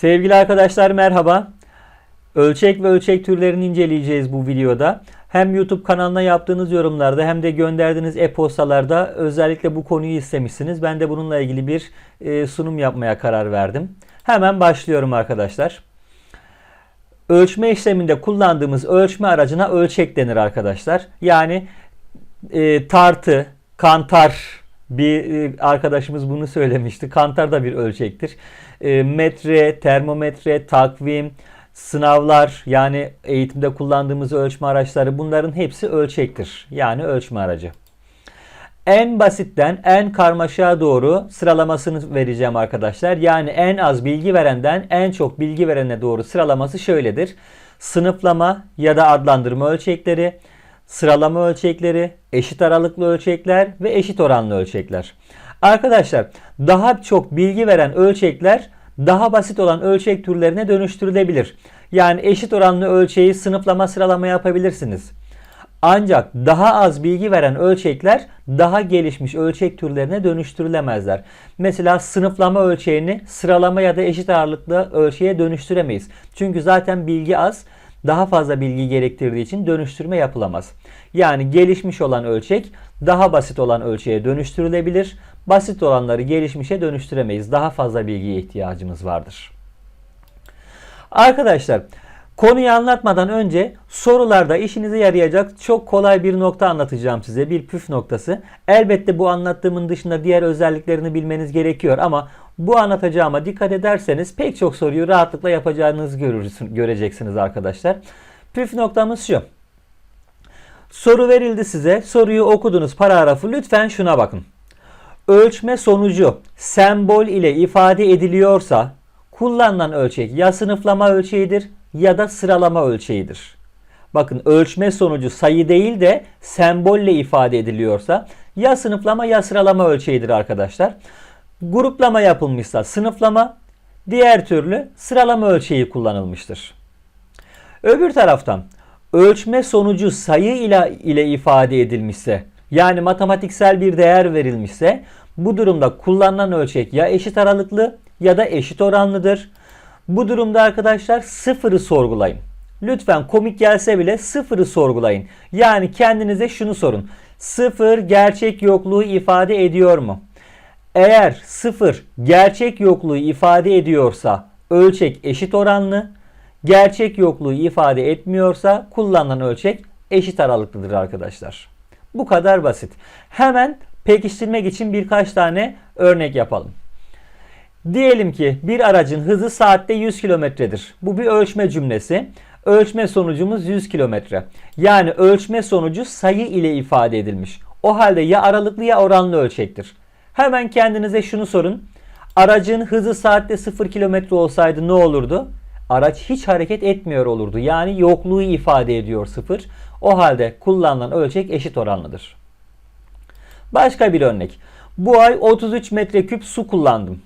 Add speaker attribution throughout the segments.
Speaker 1: Sevgili arkadaşlar merhaba. Ölçek ve ölçek türlerini inceleyeceğiz bu videoda. Hem YouTube kanalına yaptığınız yorumlarda hem de gönderdiğiniz e-postalarda özellikle bu konuyu istemişsiniz. Ben de bununla ilgili bir e, sunum yapmaya karar verdim. Hemen başlıyorum arkadaşlar. Ölçme işleminde kullandığımız ölçme aracına ölçek denir arkadaşlar. Yani e, tartı, kantar bir e, arkadaşımız bunu söylemişti. Kantar da bir ölçektir. E, metre, termometre, takvim, sınavlar yani eğitimde kullandığımız ölçme araçları bunların hepsi ölçektir. Yani ölçme aracı. En basitten en karmaşaya doğru sıralamasını vereceğim arkadaşlar. Yani en az bilgi verenden en çok bilgi verene doğru sıralaması şöyledir. Sınıflama ya da adlandırma ölçekleri, sıralama ölçekleri, eşit aralıklı ölçekler ve eşit oranlı ölçekler. Arkadaşlar daha çok bilgi veren ölçekler daha basit olan ölçek türlerine dönüştürülebilir. Yani eşit oranlı ölçeği sınıflama sıralama yapabilirsiniz. Ancak daha az bilgi veren ölçekler daha gelişmiş ölçek türlerine dönüştürülemezler. Mesela sınıflama ölçeğini sıralama ya da eşit ağırlıklı ölçeğe dönüştüremeyiz. Çünkü zaten bilgi az, daha fazla bilgi gerektirdiği için dönüştürme yapılamaz. Yani gelişmiş olan ölçek daha basit olan ölçeğe dönüştürülebilir. Basit olanları gelişmişe dönüştüremeyiz. Daha fazla bilgiye ihtiyacımız vardır. Arkadaşlar konuyu anlatmadan önce sorularda işinize yarayacak çok kolay bir nokta anlatacağım size. Bir püf noktası. Elbette bu anlattığımın dışında diğer özelliklerini bilmeniz gerekiyor ama bu anlatacağıma dikkat ederseniz pek çok soruyu rahatlıkla yapacağınızı göreceksiniz arkadaşlar. Püf noktamız şu. Soru verildi size. Soruyu okudunuz paragrafı. Lütfen şuna bakın. Ölçme sonucu sembol ile ifade ediliyorsa kullanılan ölçek ya sınıflama ölçeğidir ya da sıralama ölçeğidir. Bakın ölçme sonucu sayı değil de sembolle ifade ediliyorsa ya sınıflama ya sıralama ölçeğidir arkadaşlar. Gruplama yapılmışsa sınıflama, diğer türlü sıralama ölçeği kullanılmıştır. Öbür taraftan ölçme sonucu sayı ile, ile ifade edilmişse yani matematiksel bir değer verilmişse bu durumda kullanılan ölçek ya eşit aralıklı ya da eşit oranlıdır. Bu durumda arkadaşlar sıfırı sorgulayın. Lütfen komik gelse bile sıfırı sorgulayın. Yani kendinize şunu sorun. Sıfır gerçek yokluğu ifade ediyor mu? Eğer sıfır gerçek yokluğu ifade ediyorsa ölçek eşit oranlı. Gerçek yokluğu ifade etmiyorsa kullanılan ölçek eşit aralıklıdır arkadaşlar. Bu kadar basit. Hemen pekiştirmek için birkaç tane örnek yapalım. Diyelim ki bir aracın hızı saatte 100 kilometredir. Bu bir ölçme cümlesi. Ölçme sonucumuz 100 kilometre. Yani ölçme sonucu sayı ile ifade edilmiş. O halde ya aralıklı ya oranlı ölçektir. Hemen kendinize şunu sorun. Aracın hızı saatte 0 kilometre olsaydı ne olurdu? Araç hiç hareket etmiyor olurdu. Yani yokluğu ifade ediyor 0. O halde kullanılan ölçek eşit oranlıdır. Başka bir örnek. Bu ay 33 metreküp su kullandım.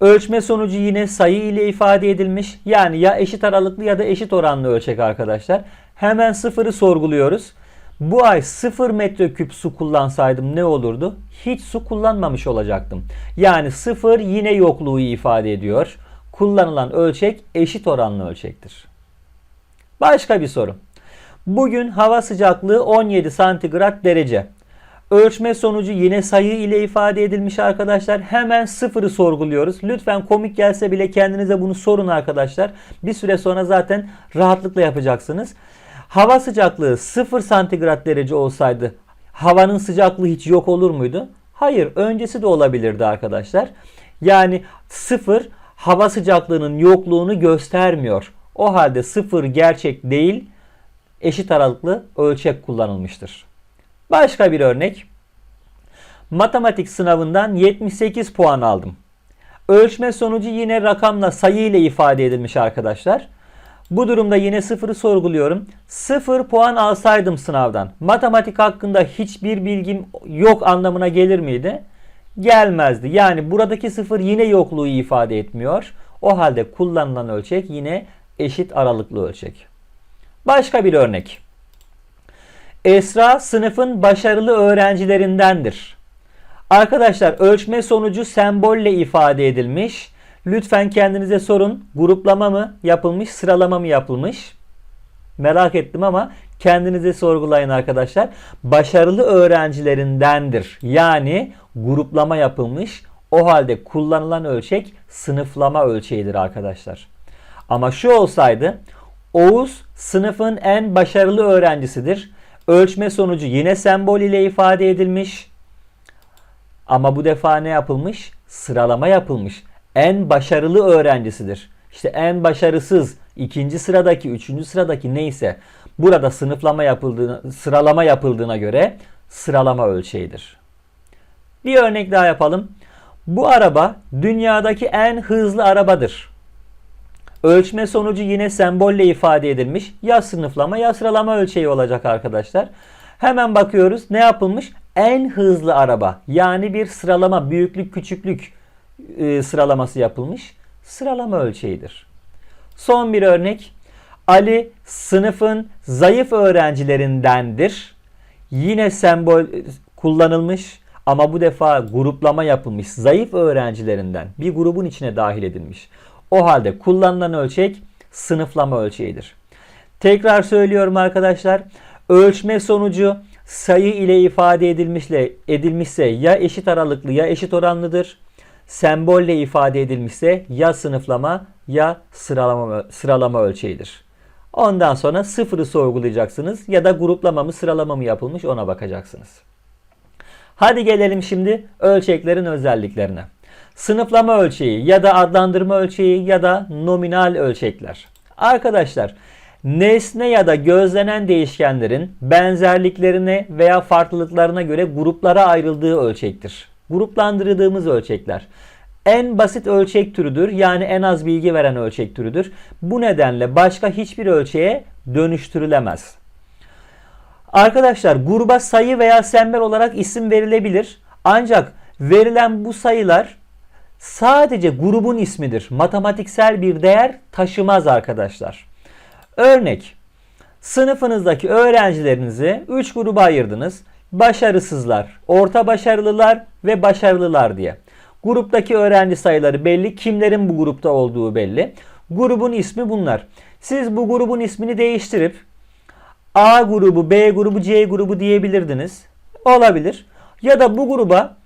Speaker 1: Ölçme sonucu yine sayı ile ifade edilmiş. Yani ya eşit aralıklı ya da eşit oranlı ölçek arkadaşlar. Hemen sıfırı sorguluyoruz. Bu ay 0 metreküp su kullansaydım ne olurdu? Hiç su kullanmamış olacaktım. Yani 0 yine yokluğu ifade ediyor. Kullanılan ölçek eşit oranlı ölçektir. Başka bir soru. Bugün hava sıcaklığı 17 santigrat derece. Ölçme sonucu yine sayı ile ifade edilmiş arkadaşlar. Hemen sıfırı sorguluyoruz. Lütfen komik gelse bile kendinize bunu sorun arkadaşlar. Bir süre sonra zaten rahatlıkla yapacaksınız. Hava sıcaklığı 0 santigrat derece olsaydı havanın sıcaklığı hiç yok olur muydu? Hayır, öncesi de olabilirdi arkadaşlar. Yani 0 hava sıcaklığının yokluğunu göstermiyor. O halde 0 gerçek değil, eşit aralıklı ölçek kullanılmıştır. Başka bir örnek. Matematik sınavından 78 puan aldım. Ölçme sonucu yine rakamla sayı ile ifade edilmiş arkadaşlar. Bu durumda yine sıfırı sorguluyorum. Sıfır puan alsaydım sınavdan matematik hakkında hiçbir bilgim yok anlamına gelir miydi? Gelmezdi. Yani buradaki sıfır yine yokluğu ifade etmiyor. O halde kullanılan ölçek yine eşit aralıklı ölçek. Başka bir örnek. Esra sınıfın başarılı öğrencilerindendir. Arkadaşlar ölçme sonucu sembolle ifade edilmiş. Lütfen kendinize sorun. Gruplama mı yapılmış, sıralama mı yapılmış? Merak ettim ama kendinize sorgulayın arkadaşlar. Başarılı öğrencilerindendir. Yani gruplama yapılmış. O halde kullanılan ölçek sınıflama ölçeğidir arkadaşlar. Ama şu olsaydı Oğuz sınıfın en başarılı öğrencisidir. Ölçme sonucu yine sembol ile ifade edilmiş. Ama bu defa ne yapılmış? Sıralama yapılmış. En başarılı öğrencisidir. İşte en başarısız, ikinci sıradaki, üçüncü sıradaki neyse burada sınıflama yapıldığına, sıralama yapıldığına göre sıralama ölçeğidir. Bir örnek daha yapalım. Bu araba dünyadaki en hızlı arabadır. Ölçme sonucu yine sembolle ifade edilmiş. Ya sınıflama ya sıralama ölçeği olacak arkadaşlar. Hemen bakıyoruz. Ne yapılmış? En hızlı araba. Yani bir sıralama, büyüklük, küçüklük e, sıralaması yapılmış. Sıralama ölçeğidir. Son bir örnek. Ali sınıfın zayıf öğrencilerindendir. Yine sembol kullanılmış ama bu defa gruplama yapılmış. Zayıf öğrencilerinden bir grubun içine dahil edilmiş. O halde kullanılan ölçek sınıflama ölçeğidir. Tekrar söylüyorum arkadaşlar. Ölçme sonucu sayı ile ifade edilmişle edilmişse ya eşit aralıklı ya eşit oranlıdır. Sembolle ifade edilmişse ya sınıflama ya sıralama sıralama ölçeğidir. Ondan sonra sıfırı sorgulayacaksınız ya da gruplama mı sıralama mı yapılmış ona bakacaksınız. Hadi gelelim şimdi ölçeklerin özelliklerine. Sınıflama ölçeği ya da adlandırma ölçeği ya da nominal ölçekler. Arkadaşlar nesne ya da gözlenen değişkenlerin benzerliklerine veya farklılıklarına göre gruplara ayrıldığı ölçektir. Gruplandırdığımız ölçekler. En basit ölçek türüdür yani en az bilgi veren ölçek türüdür. Bu nedenle başka hiçbir ölçeğe dönüştürülemez. Arkadaşlar gruba sayı veya sembol olarak isim verilebilir. Ancak verilen bu sayılar sadece grubun ismidir. Matematiksel bir değer taşımaz arkadaşlar. Örnek sınıfınızdaki öğrencilerinizi 3 gruba ayırdınız. Başarısızlar, orta başarılılar ve başarılılar diye. Gruptaki öğrenci sayıları belli. Kimlerin bu grupta olduğu belli. Grubun ismi bunlar. Siz bu grubun ismini değiştirip A grubu, B grubu, C grubu diyebilirdiniz. Olabilir. Ya da bu gruba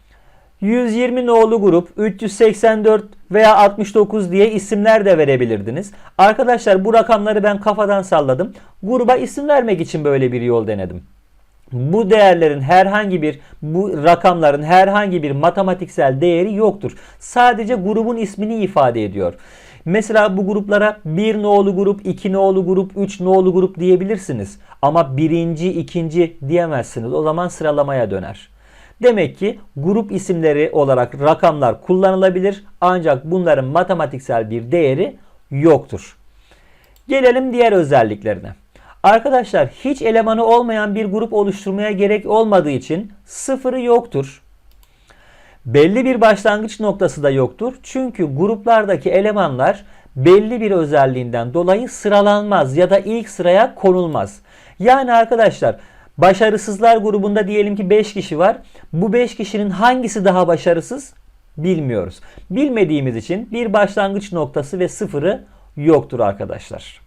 Speaker 1: 120 nolu grup, 384 veya 69 diye isimler de verebilirdiniz. Arkadaşlar bu rakamları ben kafadan salladım. Gruba isim vermek için böyle bir yol denedim. Bu değerlerin herhangi bir bu rakamların herhangi bir matematiksel değeri yoktur. Sadece grubun ismini ifade ediyor. Mesela bu gruplara 1 nolu grup, 2 nolu grup, 3 nolu grup diyebilirsiniz. Ama birinci, ikinci diyemezsiniz. O zaman sıralamaya döner. Demek ki grup isimleri olarak rakamlar kullanılabilir ancak bunların matematiksel bir değeri yoktur. Gelelim diğer özelliklerine. Arkadaşlar hiç elemanı olmayan bir grup oluşturmaya gerek olmadığı için sıfırı yoktur. Belli bir başlangıç noktası da yoktur. Çünkü gruplardaki elemanlar belli bir özelliğinden dolayı sıralanmaz ya da ilk sıraya konulmaz. Yani arkadaşlar başarısızlar grubunda diyelim ki 5 kişi var. Bu 5 kişinin hangisi daha başarısız bilmiyoruz. Bilmediğimiz için bir başlangıç noktası ve sıfırı yoktur arkadaşlar.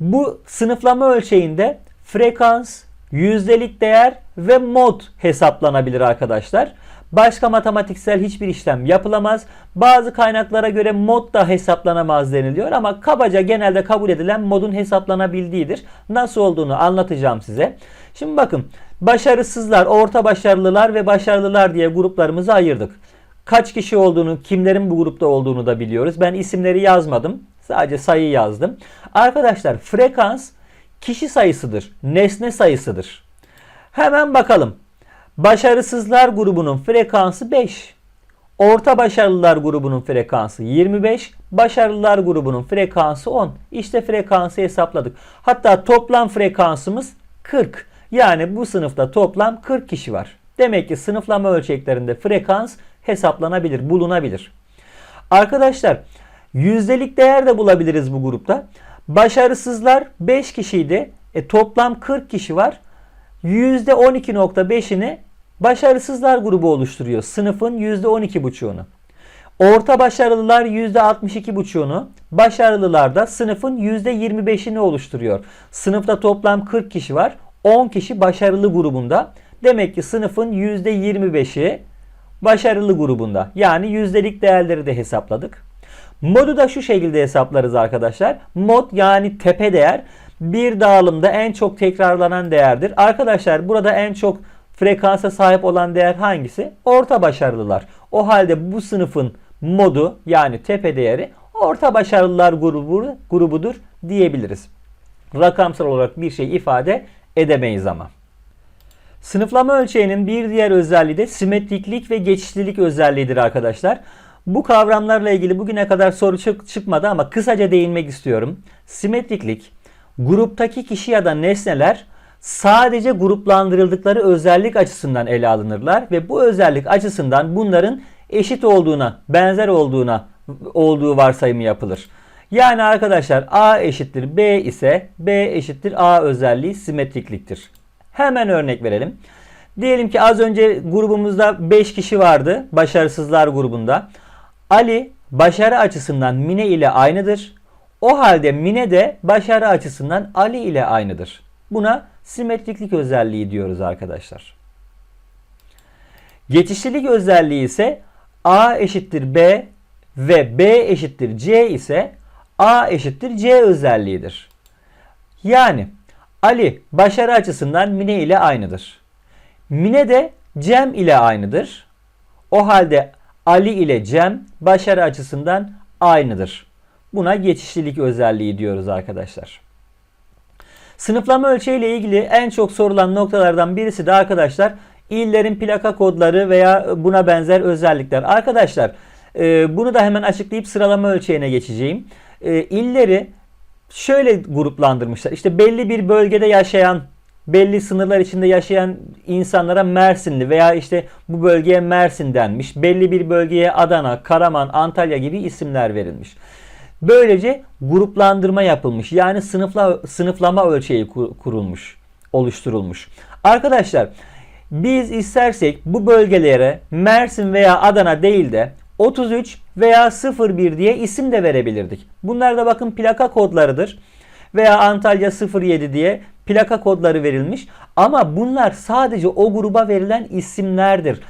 Speaker 1: Bu sınıflama ölçeğinde frekans, yüzdelik değer ve mod hesaplanabilir arkadaşlar. Başka matematiksel hiçbir işlem yapılamaz. Bazı kaynaklara göre mod da hesaplanamaz deniliyor ama kabaca genelde kabul edilen modun hesaplanabildiğidir. Nasıl olduğunu anlatacağım size. Şimdi bakın başarısızlar, orta başarılılar ve başarılılar diye gruplarımızı ayırdık. Kaç kişi olduğunu, kimlerin bu grupta olduğunu da biliyoruz. Ben isimleri yazmadım. Sadece sayı yazdım. Arkadaşlar frekans kişi sayısıdır. Nesne sayısıdır. Hemen bakalım. Başarısızlar grubunun frekansı 5. Orta başarılılar grubunun frekansı 25. Başarılılar grubunun frekansı 10. İşte frekansı hesapladık. Hatta toplam frekansımız 40. Yani bu sınıfta toplam 40 kişi var. Demek ki sınıflama ölçeklerinde frekans hesaplanabilir, bulunabilir. Arkadaşlar yüzdelik değer de bulabiliriz bu grupta. Başarısızlar 5 kişiydi. E, toplam 40 kişi var. %12.5'ini başarısızlar grubu oluşturuyor sınıfın %12,5'unu. Orta başarılılar %62,5'unu, başarılılar da sınıfın %25'ini oluşturuyor. Sınıfta toplam 40 kişi var. 10 kişi başarılı grubunda. Demek ki sınıfın %25'i başarılı grubunda. Yani yüzdelik değerleri de hesapladık. Modu da şu şekilde hesaplarız arkadaşlar. Mod yani tepe değer bir dağılımda en çok tekrarlanan değerdir. Arkadaşlar burada en çok frekansa sahip olan değer hangisi? Orta başarılılar. O halde bu sınıfın modu yani tepe değeri orta başarılılar grubu, grubudur diyebiliriz. Rakamsal olarak bir şey ifade edemeyiz ama. Sınıflama ölçeğinin bir diğer özelliği de simetriklik ve geçişlilik özelliğidir arkadaşlar. Bu kavramlarla ilgili bugüne kadar soru çık çıkmadı ama kısaca değinmek istiyorum. Simetriklik, gruptaki kişi ya da nesneler sadece gruplandırıldıkları özellik açısından ele alınırlar ve bu özellik açısından bunların eşit olduğuna, benzer olduğuna olduğu varsayımı yapılır. Yani arkadaşlar A eşittir B ise B eşittir A özelliği simetrikliktir. Hemen örnek verelim. Diyelim ki az önce grubumuzda 5 kişi vardı. Başarısızlar grubunda. Ali başarı açısından Mine ile aynıdır. O halde Mine de başarı açısından Ali ile aynıdır. Buna simetriklik özelliği diyoruz arkadaşlar. Geçişlilik özelliği ise A eşittir B ve B eşittir C ise A eşittir C özelliğidir. Yani Ali başarı açısından Mine ile aynıdır. Mine de Cem ile aynıdır. O halde Ali ile Cem başarı açısından aynıdır. Buna geçişlilik özelliği diyoruz arkadaşlar. Sınıflama ölçeği ile ilgili en çok sorulan noktalardan birisi de arkadaşlar illerin plaka kodları veya buna benzer özellikler. Arkadaşlar e, bunu da hemen açıklayıp sıralama ölçeğine geçeceğim. E, illeri şöyle gruplandırmışlar. İşte belli bir bölgede yaşayan, belli sınırlar içinde yaşayan insanlara Mersinli veya işte bu bölgeye Mersin denmiş. Belli bir bölgeye Adana, Karaman, Antalya gibi isimler verilmiş. Böylece gruplandırma yapılmış. Yani sınıfla, sınıflama ölçeği kurulmuş, oluşturulmuş. Arkadaşlar biz istersek bu bölgelere Mersin veya Adana değil de 33 veya 01 diye isim de verebilirdik. Bunlar da bakın plaka kodlarıdır. Veya Antalya 07 diye plaka kodları verilmiş. Ama bunlar sadece o gruba verilen isimlerdir.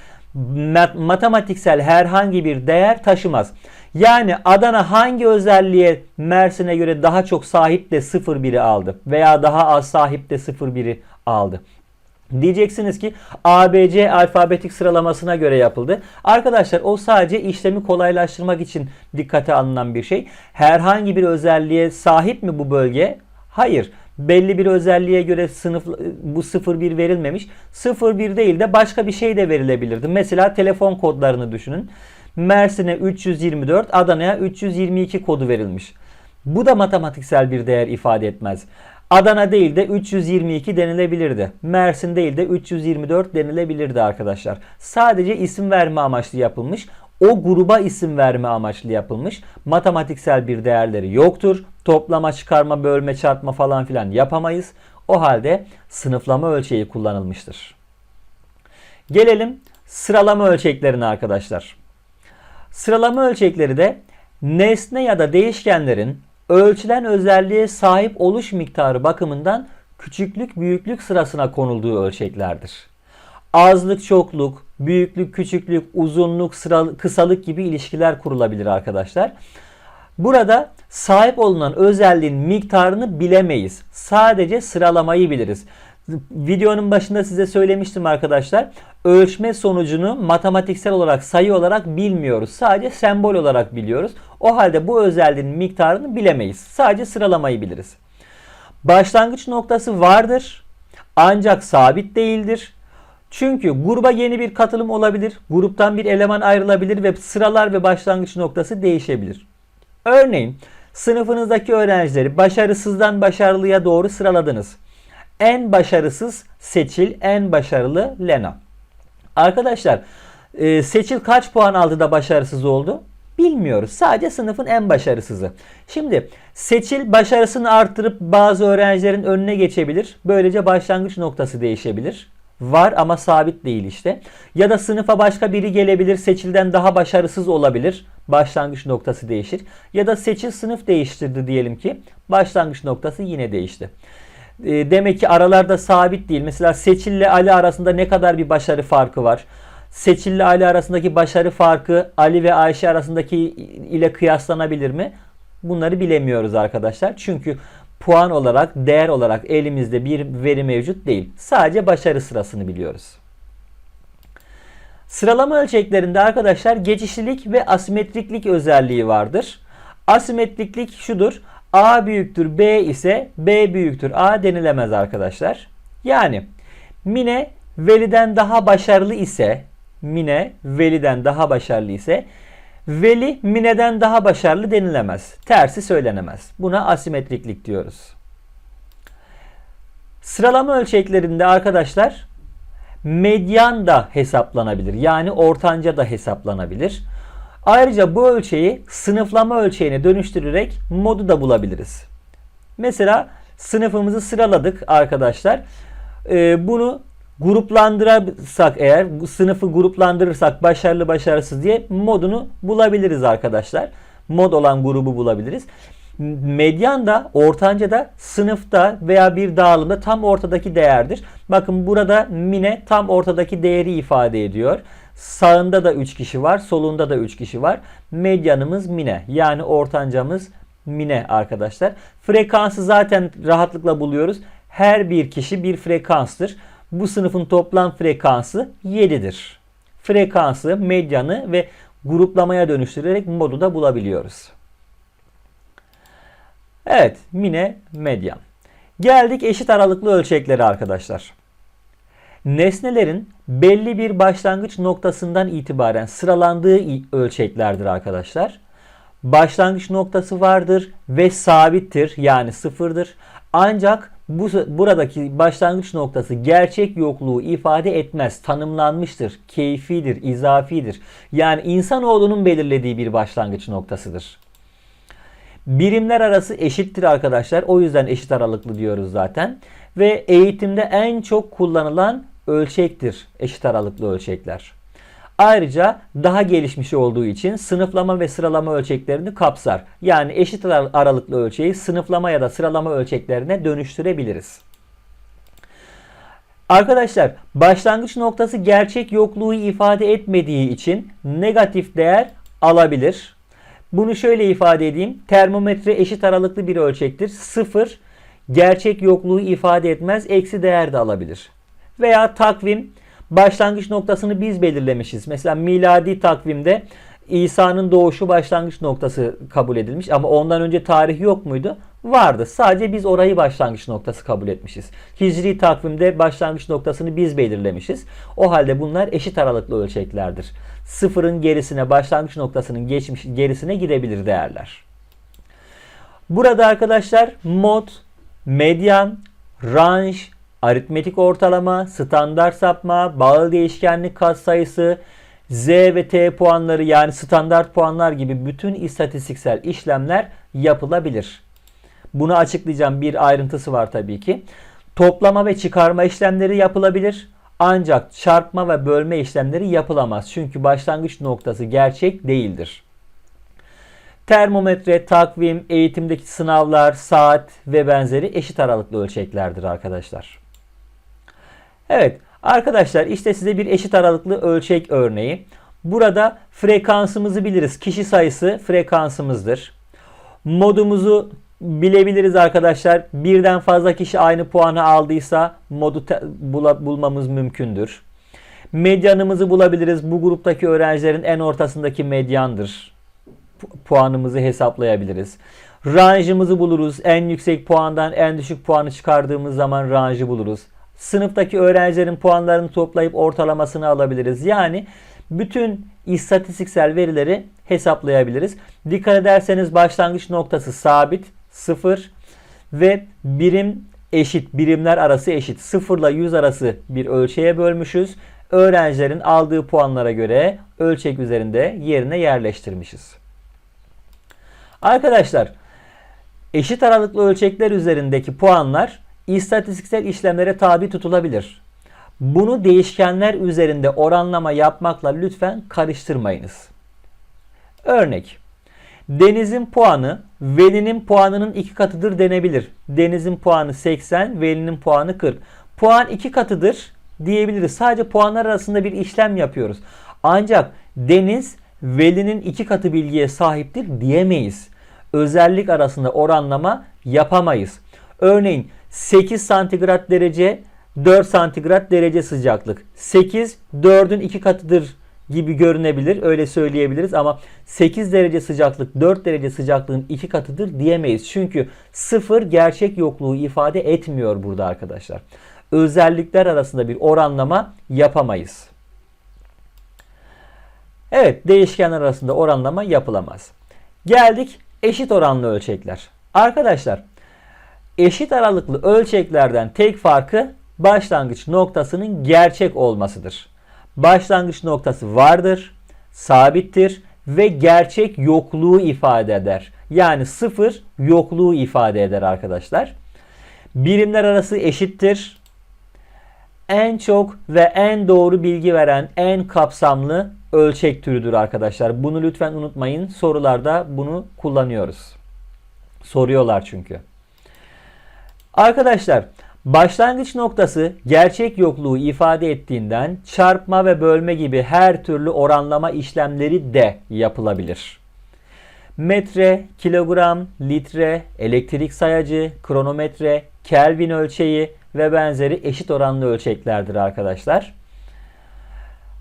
Speaker 1: Matematiksel herhangi bir değer taşımaz. Yani Adana hangi özelliğe Mersin'e göre daha çok sahip de 01'i aldı veya daha az sahip de 01'i aldı. Diyeceksiniz ki ABC alfabetik sıralamasına göre yapıldı. Arkadaşlar o sadece işlemi kolaylaştırmak için dikkate alınan bir şey. Herhangi bir özelliğe sahip mi bu bölge? Hayır. Belli bir özelliğe göre sınıf bu 01 verilmemiş. 01 değil de başka bir şey de verilebilirdi. Mesela telefon kodlarını düşünün. Mersin'e 324, Adana'ya 322 kodu verilmiş. Bu da matematiksel bir değer ifade etmez. Adana değil de 322 denilebilirdi. Mersin değil de 324 denilebilirdi arkadaşlar. Sadece isim verme amaçlı yapılmış. O gruba isim verme amaçlı yapılmış. Matematiksel bir değerleri yoktur. Toplama, çıkarma, bölme, çarpma falan filan yapamayız. O halde sınıflama ölçeği kullanılmıştır. Gelelim sıralama ölçeklerine arkadaşlar. Sıralama ölçekleri de nesne ya da değişkenlerin ölçülen özelliğe sahip oluş miktarı bakımından küçüklük büyüklük sırasına konulduğu ölçeklerdir. Azlık çokluk, büyüklük küçüklük, uzunluk sıra, kısalık gibi ilişkiler kurulabilir arkadaşlar. Burada sahip olunan özelliğin miktarını bilemeyiz. Sadece sıralamayı biliriz. Videonun başında size söylemiştim arkadaşlar. Ölçme sonucunu matematiksel olarak sayı olarak bilmiyoruz. Sadece sembol olarak biliyoruz. O halde bu özelliğin miktarını bilemeyiz. Sadece sıralamayı biliriz. Başlangıç noktası vardır. Ancak sabit değildir. Çünkü gruba yeni bir katılım olabilir. Gruptan bir eleman ayrılabilir ve sıralar ve başlangıç noktası değişebilir. Örneğin sınıfınızdaki öğrencileri başarısızdan başarılıya doğru sıraladınız. En başarısız Seçil, en başarılı Lena. Arkadaşlar e, Seçil kaç puan aldı da başarısız oldu? Bilmiyoruz. Sadece sınıfın en başarısızı. Şimdi Seçil başarısını arttırıp bazı öğrencilerin önüne geçebilir. Böylece başlangıç noktası değişebilir. var ama sabit değil işte. Ya da sınıfa başka biri gelebilir, seçilden daha başarısız olabilir. Başlangıç noktası değişir. Ya da seçil sınıf değiştirdi diyelim ki. Başlangıç noktası yine değişti. E, demek ki aralarda sabit değil. Mesela Seçil ile Ali arasında ne kadar bir başarı farkı var? Seçil ile Ali arasındaki başarı farkı Ali ve Ayşe arasındaki ile kıyaslanabilir mi? Bunları bilemiyoruz arkadaşlar. Çünkü puan olarak, değer olarak elimizde bir veri mevcut değil. Sadece başarı sırasını biliyoruz. Sıralama ölçeklerinde arkadaşlar geçişlilik ve asimetriklik özelliği vardır. Asimetriklik şudur. A büyüktür B ise B büyüktür A denilemez arkadaşlar. Yani Mine Veli'den daha başarılı ise Mine Veli'den daha başarılı ise Veli Mine'den daha başarılı denilemez. Tersi söylenemez. Buna asimetriklik diyoruz. Sıralama ölçeklerinde arkadaşlar medyan da hesaplanabilir. Yani ortanca da hesaplanabilir. Ayrıca bu ölçeği sınıflama ölçeğine dönüştürerek modu da bulabiliriz. Mesela sınıfımızı sıraladık arkadaşlar. Ee, bunu gruplandırırsak eğer sınıfı gruplandırırsak başarılı başarısız diye modunu bulabiliriz arkadaşlar. Mod olan grubu bulabiliriz. Medyan da ortanca da sınıfta veya bir dağılımda tam ortadaki değerdir. Bakın burada mine tam ortadaki değeri ifade ediyor. Sağında da 3 kişi var, solunda da 3 kişi var. Medyanımız mine yani ortancamız mine arkadaşlar. Frekansı zaten rahatlıkla buluyoruz. Her bir kişi bir frekanstır. Bu sınıfın toplam frekansı 7'dir. Frekansı, medyanı ve gruplamaya dönüştürerek modu da bulabiliyoruz. Evet, mine, medyan. Geldik eşit aralıklı ölçeklere arkadaşlar. Nesnelerin belli bir başlangıç noktasından itibaren sıralandığı ölçeklerdir arkadaşlar. Başlangıç noktası vardır ve sabittir yani sıfırdır. Ancak bu buradaki başlangıç noktası gerçek yokluğu ifade etmez. Tanımlanmıştır, keyfidir, izafidir. Yani insanoğlunun belirlediği bir başlangıç noktasıdır. Birimler arası eşittir arkadaşlar. O yüzden eşit aralıklı diyoruz zaten. Ve eğitimde en çok kullanılan ölçektir eşit aralıklı ölçekler. Ayrıca daha gelişmiş olduğu için sınıflama ve sıralama ölçeklerini kapsar. Yani eşit aralıklı ölçeği sınıflama ya da sıralama ölçeklerine dönüştürebiliriz. Arkadaşlar başlangıç noktası gerçek yokluğu ifade etmediği için negatif değer alabilir. Bunu şöyle ifade edeyim. Termometre eşit aralıklı bir ölçektir. Sıfır gerçek yokluğu ifade etmez. Eksi değer de alabilir. Veya takvim başlangıç noktasını biz belirlemişiz. Mesela miladi takvimde İsa'nın doğuşu başlangıç noktası kabul edilmiş ama ondan önce tarih yok muydu? Vardı. Sadece biz orayı başlangıç noktası kabul etmişiz. Hicri takvimde başlangıç noktasını biz belirlemişiz. O halde bunlar eşit aralıklı ölçeklerdir. Sıfırın gerisine başlangıç noktasının geçmiş gerisine gidebilir değerler. Burada arkadaşlar mod, medyan, range, aritmetik ortalama, standart sapma, bağlı değişkenlik katsayısı, Z ve T puanları yani standart puanlar gibi bütün istatistiksel işlemler yapılabilir. Bunu açıklayacağım bir ayrıntısı var tabii ki. Toplama ve çıkarma işlemleri yapılabilir. Ancak çarpma ve bölme işlemleri yapılamaz. Çünkü başlangıç noktası gerçek değildir. Termometre, takvim, eğitimdeki sınavlar, saat ve benzeri eşit aralıklı ölçeklerdir arkadaşlar. Evet arkadaşlar işte size bir eşit aralıklı ölçek örneği. Burada frekansımızı biliriz. Kişi sayısı frekansımızdır. Modumuzu bilebiliriz arkadaşlar. Birden fazla kişi aynı puanı aldıysa modu bulmamız mümkündür. Medyanımızı bulabiliriz. Bu gruptaki öğrencilerin en ortasındaki medyandır. Puanımızı hesaplayabiliriz. Ranjımızı buluruz. En yüksek puandan en düşük puanı çıkardığımız zaman ranjı buluruz. Sınıftaki öğrencilerin puanlarını toplayıp ortalamasını alabiliriz. Yani bütün istatistiksel verileri hesaplayabiliriz. Dikkat ederseniz başlangıç noktası sabit 0 ve birim eşit, birimler arası eşit. 0 ile 100 arası bir ölçeğe bölmüşüz. Öğrencilerin aldığı puanlara göre ölçek üzerinde yerine yerleştirmişiz. Arkadaşlar eşit aralıklı ölçekler üzerindeki puanlar istatistiksel işlemlere tabi tutulabilir. Bunu değişkenler üzerinde oranlama yapmakla lütfen karıştırmayınız. Örnek. Deniz'in puanı Veli'nin puanının iki katıdır denebilir. Deniz'in puanı 80, Veli'nin puanı 40. Puan iki katıdır diyebiliriz. Sadece puanlar arasında bir işlem yapıyoruz. Ancak Deniz Veli'nin iki katı bilgiye sahiptir diyemeyiz. Özellik arasında oranlama yapamayız. Örneğin 8 santigrat derece 4 santigrat derece sıcaklık. 8 4'ün iki katıdır gibi görünebilir. Öyle söyleyebiliriz ama 8 derece sıcaklık 4 derece sıcaklığın iki katıdır diyemeyiz. Çünkü 0 gerçek yokluğu ifade etmiyor burada arkadaşlar. Özellikler arasında bir oranlama yapamayız. Evet değişkenler arasında oranlama yapılamaz. Geldik eşit oranlı ölçekler. Arkadaşlar eşit aralıklı ölçeklerden tek farkı başlangıç noktasının gerçek olmasıdır. Başlangıç noktası vardır, sabittir ve gerçek yokluğu ifade eder. Yani sıfır yokluğu ifade eder arkadaşlar. Birimler arası eşittir. En çok ve en doğru bilgi veren en kapsamlı ölçek türüdür arkadaşlar. Bunu lütfen unutmayın. Sorularda bunu kullanıyoruz. Soruyorlar çünkü. Arkadaşlar başlangıç noktası gerçek yokluğu ifade ettiğinden çarpma ve bölme gibi her türlü oranlama işlemleri de yapılabilir. Metre, kilogram, litre, elektrik sayacı, kronometre, Kelvin ölçeği ve benzeri eşit oranlı ölçeklerdir arkadaşlar.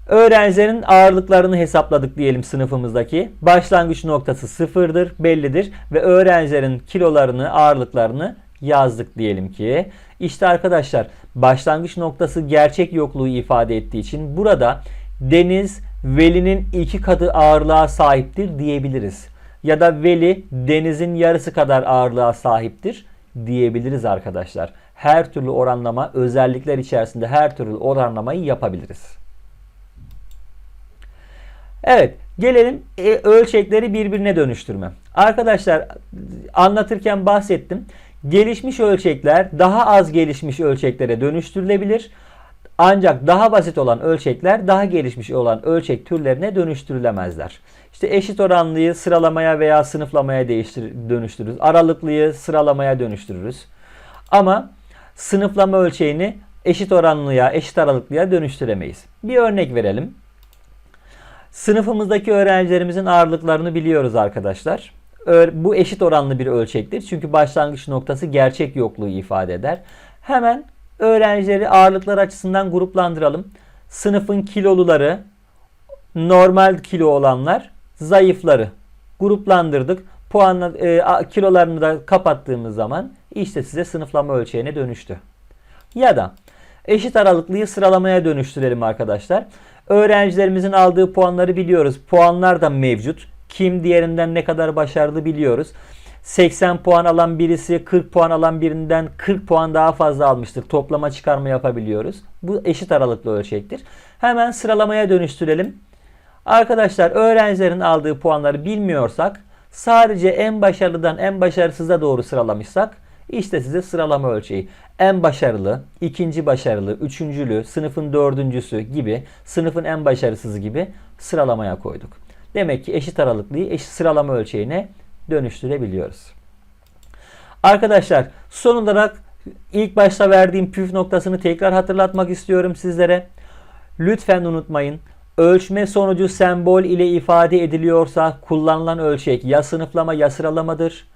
Speaker 1: Öğrencilerin ağırlıklarını hesapladık diyelim sınıfımızdaki. Başlangıç noktası sıfırdır, bellidir ve öğrencilerin kilolarını, ağırlıklarını yazdık diyelim ki. İşte arkadaşlar başlangıç noktası gerçek yokluğu ifade ettiği için burada deniz velinin iki katı ağırlığa sahiptir diyebiliriz. Ya da veli denizin yarısı kadar ağırlığa sahiptir diyebiliriz arkadaşlar. Her türlü oranlama özellikler içerisinde her türlü oranlamayı yapabiliriz. Evet gelelim e, ölçekleri birbirine dönüştürme. Arkadaşlar anlatırken bahsettim. Gelişmiş ölçekler daha az gelişmiş ölçeklere dönüştürülebilir. Ancak daha basit olan ölçekler daha gelişmiş olan ölçek türlerine dönüştürülemezler. İşte eşit oranlıyı sıralamaya veya sınıflamaya değiştir dönüştürürüz. Aralıklıyı sıralamaya dönüştürürüz. Ama sınıflama ölçeğini eşit oranlıya, eşit aralıklıya dönüştüremeyiz. Bir örnek verelim. Sınıfımızdaki öğrencilerimizin ağırlıklarını biliyoruz arkadaşlar. Bu eşit oranlı bir ölçektir. Çünkü başlangıç noktası gerçek yokluğu ifade eder. Hemen öğrencileri ağırlıklar açısından gruplandıralım. Sınıfın kiloluları, normal kilo olanlar, zayıfları gruplandırdık. Puanla, e, kilolarını da kapattığımız zaman işte size sınıflama ölçeğine dönüştü. Ya da eşit aralıklıyı sıralamaya dönüştürelim arkadaşlar. Öğrencilerimizin aldığı puanları biliyoruz. Puanlar da mevcut. Kim diğerinden ne kadar başarılı biliyoruz. 80 puan alan birisi 40 puan alan birinden 40 puan daha fazla almıştır. Toplama çıkarma yapabiliyoruz. Bu eşit aralıklı ölçektir. Hemen sıralamaya dönüştürelim. Arkadaşlar öğrencilerin aldığı puanları bilmiyorsak sadece en başarılıdan en başarısıza doğru sıralamışsak işte size sıralama ölçeği. En başarılı, ikinci başarılı, üçüncülü, sınıfın dördüncüsü gibi, sınıfın en başarısızı gibi sıralamaya koyduk. Demek ki eşit aralıklıyı eşit sıralama ölçeğine dönüştürebiliyoruz. Arkadaşlar son olarak ilk başta verdiğim püf noktasını tekrar hatırlatmak istiyorum sizlere. Lütfen unutmayın. Ölçme sonucu sembol ile ifade ediliyorsa kullanılan ölçek ya sınıflama ya sıralamadır.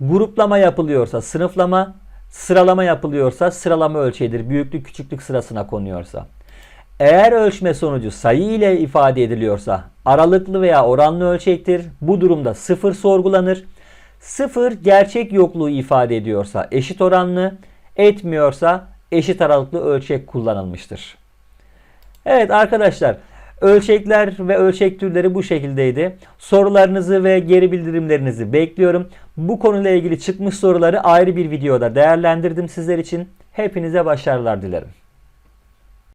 Speaker 1: Gruplama yapılıyorsa sınıflama, sıralama yapılıyorsa sıralama ölçeğidir. Büyüklük küçüklük sırasına konuyorsa. Eğer ölçme sonucu sayı ile ifade ediliyorsa aralıklı veya oranlı ölçektir. Bu durumda sıfır sorgulanır. Sıfır gerçek yokluğu ifade ediyorsa eşit oranlı, etmiyorsa eşit aralıklı ölçek kullanılmıştır. Evet arkadaşlar ölçekler ve ölçek türleri bu şekildeydi. Sorularınızı ve geri bildirimlerinizi bekliyorum. Bu konuyla ilgili çıkmış soruları ayrı bir videoda değerlendirdim sizler için. Hepinize başarılar dilerim.